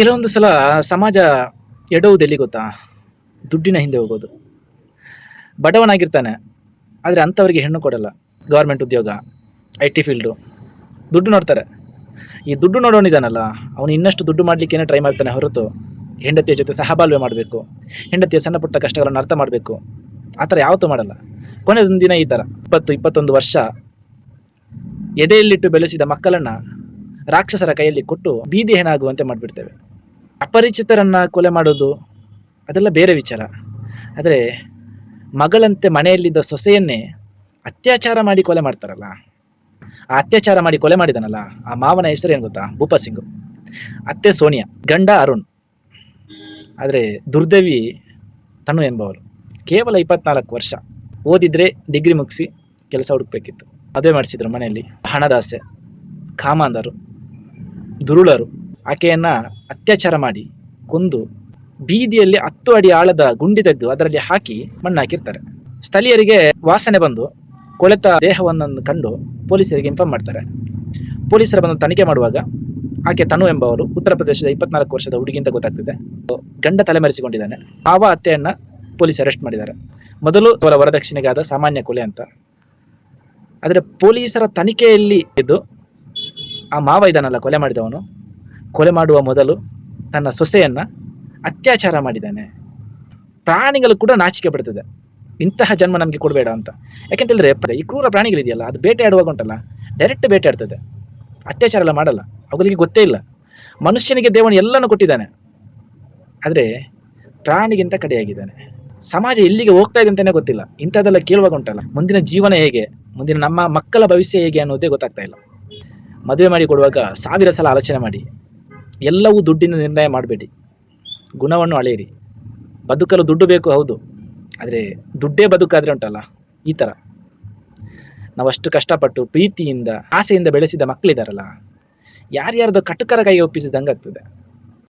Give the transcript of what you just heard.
ಕೆಲವೊಂದು ಸಲ ಸಮಾಜ ಎಡೋದು ಗೊತ್ತಾ? ದುಡ್ಡಿನ ಹಿಂದೆ ಹೋಗೋದು. ಬಡವನಾಗಿರ್ತಾನೆ ಆದರೆ ಅಂಥವ್ರಿಗೆ ಹೆಣ್ಣು ಕೊಡಲ್ಲ. ಗೌರ್ಮೆಂಟ್ ಉದ್ಯೋಗ, ಐ ಟಿ ಫೀಲ್ಡು, ದುಡ್ಡು ನೋಡ್ತಾರೆ. ಈ ದುಡ್ಡು ನೋಡೋನಿದ್ದಾನಲ್ಲ ಅವನು ಇನ್ನಷ್ಟು ದುಡ್ಡು ಮಾಡಲಿಕ್ಕೇನೆ ಟ್ರೈ ಮಾಡ್ತಾನೆ ಹೊರತು. ಹೆಂಡತಿಯ ಜೊತೆ ಸಹಬಾಳ್ವೆ ಮಾಡಬೇಕು, ಹೆಂಡತಿಯ ಸಣ್ಣ ಪುಟ್ಟ ಕಷ್ಟಗಳನ್ನು ಅರ್ಥ ಮಾಡಬೇಕು. ಆ ಥರ ಯಾವತ್ತೂ ಮಾಡಲ್ಲ. ಕೊನೆಯದೊಂದು ದಿನ ಈ ಥರ, ಇಪ್ಪತ್ತು, ಇಪ್ಪತ್ತೊಂದು ವರ್ಷ ಎದೆಯಲ್ಲಿಟ್ಟು ಬೆಳೆಸಿದ ಮಕ್ಕಳನ್ನು ರಾಕ್ಷಸರ ಕೈಯಲ್ಲಿ ಕೊಟ್ಟು ಬೀದಿ ಏನಾಗುವಂತೆ ಮಾಡಿಬಿಡ್ತೇವೆ. ಅಪರಿಚಿತರನ್ನ ಕೊಲೆ ಮಾಡೋದು ಅದೆಲ್ಲ ಬೇರೆ ವಿಚಾರ. ಆದರೆ ಮಗಳಂತೆ ಮನೆಯಲ್ಲಿದ್ದ ಸೊಸೆಯನ್ನೇ ಅತ್ಯಾಚಾರ ಮಾಡಿ ಕೊಲೆ ಮಾಡ್ತಾರಲ್ಲ, ಆ ಅತ್ಯಾಚಾರ ಮಾಡಿ ಕೊಲೆ ಮಾಡಿದನಲ್ಲ, ಆ ಮಾವನ ಹೆಸರು ಏನು ಗೊತ್ತಾ? ಭೂಪ ಸಿಂಗ್. ಅತ್ತೆ ಸೋನಿಯಾ, ಗಂಡ ಅರುಣ್. ಆದರೆ ದುರ್ದೇವಿ ತನು ಎಂಬವರು ಕೇವಲ ಇಪ್ಪತ್ನಾಲ್ಕು ವರ್ಷ. ಓದಿದರೆ ಡಿಗ್ರಿ ಮುಗಿಸಿ ಕೆಲಸ ಹುಡುಕ್ಬೇಕಿತ್ತು. ಮದುವೆ ಮಾಡಿಸಿದ್ರು ಮನೆಯಲ್ಲಿ. ಹಣದಾಸೆ, ಕಾಮಾಂಧರು, ದುರುಳರು. ಆಕೆಯನ್ನು ಅತ್ಯಾಚಾರ ಮಾಡಿ ಕೊಂದು ಬೀದಿಯಲ್ಲಿ ಹತ್ತು ಅಡಿ ಆಳದ ಗುಂಡಿ ತೆಗೆದು ಅದರಲ್ಲಿ ಹಾಕಿ ಮಣ್ಣು ಹಾಕಿರ್ತಾರೆ ಸ್ಥಳೀಯರಿಗೆ ವಾಸನೆ ಬಂದು ಕೊಳೆತ ದೇಹವನ್ನು ಕಂಡು ಪೊಲೀಸರಿಗೆ ಇನ್ಫಾರ್ಮ್ ಮಾಡ್ತಾರೆ. ಪೊಲೀಸರು ಬಂದು ತನಿಖೆ ಮಾಡುವಾಗ ಆಕೆ ತನು ಎಂಬವರು ಉತ್ತರ ಪ್ರದೇಶದ ಇಪ್ಪತ್ನಾಲ್ಕು ವರ್ಷದ ಹುಡುಗಿ ಅಂತ ಗೊತ್ತಾಗ್ತಿದೆ. ಗಂಡ ತಲೆಮರೆಸಿಕೊಂಡಿದ್ದಾನೆ. ಆವ ಅತ್ತೆಯನ್ನು ಪೊಲೀಸ್ ಅರೆಸ್ಟ್ ಮಾಡಿದ್ದಾರೆ. ಮೊದಲು ಅವರ ವರದಕ್ಷಿಣೆಗಾದ ಸಾಮಾನ್ಯ ಕೊಲೆ ಅಂತ. ಆದರೆ ಪೊಲೀಸರ ತನಿಖೆಯಲ್ಲಿ ಇದ್ದು ಆ ಮಾವ ಇದ್ದಾನಲ್ಲ, ಕೊಲೆ ಮಾಡಿದವನು. ಕೊಲೆ ಮಾಡುವ ಮೊದಲು ತನ್ನ ಸೊಸೆಯನ್ನು ಅತ್ಯಾಚಾರ ಮಾಡಿದ್ದಾನೆ. ಪ್ರಾಣಿಗಳು ಕೂಡ ನಾಚಿಕೆ ಪಡ್ತದೆ. ಇಂತಹ ಜನ್ಮ ನಮಗೆ ಕೊಡಬೇಡ ಅಂತ. ಯಾಕೆಂತೇಳಿದ್ರೆ ಈ ಕ್ರೂರ ಪ್ರಾಣಿಗಳಿದೆಯಲ್ಲ, ಅದು ಬೇಟೆಯಾಡುವಾಗ ಉಂಟಲ್ಲ ಡೈರೆಕ್ಟ್ ಬೇಟೆಯಾಡ್ತದೆ. ಅತ್ಯಾಚಾರ ಎಲ್ಲ ಮಾಡಲ್ಲ, ಅವುಗಳಿಗೆ ಗೊತ್ತೇ ಇಲ್ಲ. ಮನುಷ್ಯನಿಗೆ ದೇವನು ಎಲ್ಲನೂ ಕೊಟ್ಟಿದ್ದಾನೆ. ಆದರೆ ಪ್ರಾಣಿಗಿಂತ ಕಡೆಯಾಗಿದ್ದಾನೆ. ಸಮಾಜ ಎಲ್ಲಿಗೆ ಹೋಗ್ತಾ ಇದೆ ಅಂತಲೇ ಗೊತ್ತಿಲ್ಲ. ಇಂಥದ್ದೆಲ್ಲ ಕೇಳುವಾಗ ಉಂಟಲ್ಲ. ಮುಂದಿನ ಜೀವನ ಹೇಗೆ? ಮುಂದಿನ ನಮ್ಮ ಮಕ್ಕಳ ಭವಿಷ್ಯ ಹೇಗೆ ಅನ್ನೋದೇ ಗೊತ್ತಾಗ್ತಾ ಇಲ್ಲ. ಮದುವೆ ಮಾಡಿ ಕೊಡುವಾಗ ಸಾವಿರ ಸಲ ಆಲೋಚನೆ ಮಾಡಿ. ಎಲ್ಲವೂ ದುಡ್ಡಿನ ನಿರ್ಣಯ ಮಾಡಬೇಡಿ. ಗುಣವನ್ನು ಅಳೆಯಿರಿ. ಬದುಕಲು ದುಡ್ಡು ಬೇಕು ಹೌದು. ಆದರೆ ದುಡ್ಡೇ ಬದುಕಾದರೆ ಉಂಟಲ್ಲ, ಈ ಥರ ನಾವಷ್ಟು ಕಷ್ಟಪಟ್ಟು ಪ್ರೀತಿಯಿಂದ, ಆಸೆಯಿಂದ ಬೆಳೆಸಿದ ಮಕ್ಕಳಿದಾರಲ್ಲ ಯಾರ್ಯಾರ್ದು ಕಟುಕರ ಕೈಗೆ ಒಪ್ಪಿಸಿದಂಗೆ ಆಗ್ತದೆ